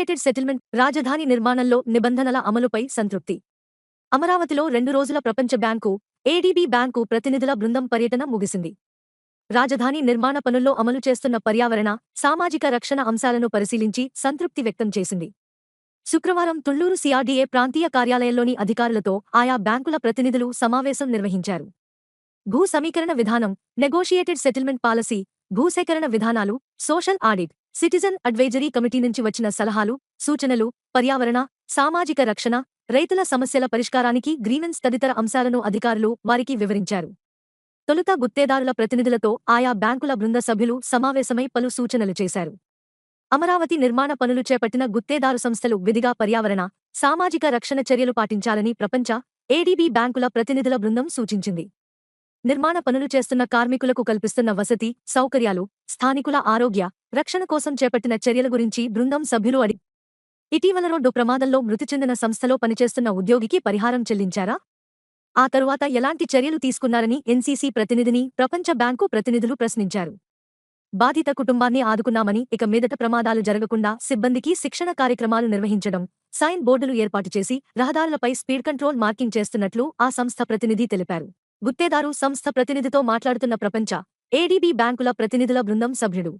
Negotiated settlement రాజధాని నిర్మాణంలో నిబంధనల అమలుపై సంతృప్తి. అమరావతిలో రెండు రోజుల ప్రపంచ బ్యాంకు ఏడీబీ బ్యాంకు ప్రతినిధుల బృందం పర్యటన ముగిసింది. రాజధాని నిర్మాణ పనుల్లో అమలు చేస్తున్న పర్యావరణ సామాజిక రక్షణ అంశాలను పరిశీలించి సంతృప్తి వ్యక్తం చేసింది. శుక్రవారం తుళ్ళూరు సిఆర్డీఏ ప్రాంతీయ కార్యాలయంలోని అధికారులతో ఆయా బ్యాంకుల ప్రతినిధులు సమావేశం నిర్వహించారు. భూ సమీకరణ విధానం నెగోషియేటెడ్ సెటిల్మెంట్ పాలసీ భూసేకరణ విధానాలు social audit citizen advisory committee నుంచి వచ్చిన సలహాలు సూచనలు పర్యావరణ సామాజిక రక్షణ రైతుల సమస్యల పరిష్కారానికి గ్రీవెన్స్ తదితర అంశాలను అధికారులు వారికి వివరించారు. తొలుత గుత్తేదారుల ప్రతినిధులతో ఆయా బ్యాంకుల బృంద సభ్యులు సమావేశమై పలు సూచనలు చేశారు. అమరావతి నిర్మాణ పనులు చేపట్టిన గుత్తేదారు సంస్థలు విధిగా పర్యావరణ సామాజిక రక్షణ చర్యలు పాటించాలని ప్రపంచ ఏడీబీ బ్యాంకుల ప్రతినిధుల బృందం సూచించింది. నిర్మాణ పనులు చేస్తున్న కార్మికులకు కల్పిస్తున్న వసతి సౌకర్యాలు స్థానికుల ఆరోగ్య రక్షణ కోసం చేపట్టిన చర్యల గురించి బృందం సభ్యులు అడి ఇటీవల రోడ్డు ప్రమాదంలో మృతి చెందిన సంస్థలో పనిచేస్తున్న ఉద్యోగికి పరిహారం చెల్లించారా? ఆ తరువాత ఎలాంటి చర్యలు తీసుకున్నారని ఎన్సీసీ ప్రతినిధిని ప్రపంచ బ్యాంకు ప్రతినిధులు ప్రశ్నించారు. బాధిత కుటుంబాన్ని ఆదుకున్నామని ఇక మీదట ప్రమాదాలు జరగకుండా సిబ్బందికి శిక్షణ కార్యక్రమాలు నిర్వహించడం సైన్ బోర్డులు ఏర్పాటు చేసి రహదారులపై స్పీడ్ కంట్రోల్ మార్కింగ్ చేస్తున్నట్లు ఆ సంస్థ ప్రతినిధి తెలిపారు. గుత్తేదారు సంస్థ ప్రతినిధితో మాట్లాడుతున్న ప్రపంచ ఏడీబీ బ్యాంకుల ప్రతినిధుల బృందం సభ్యుడు.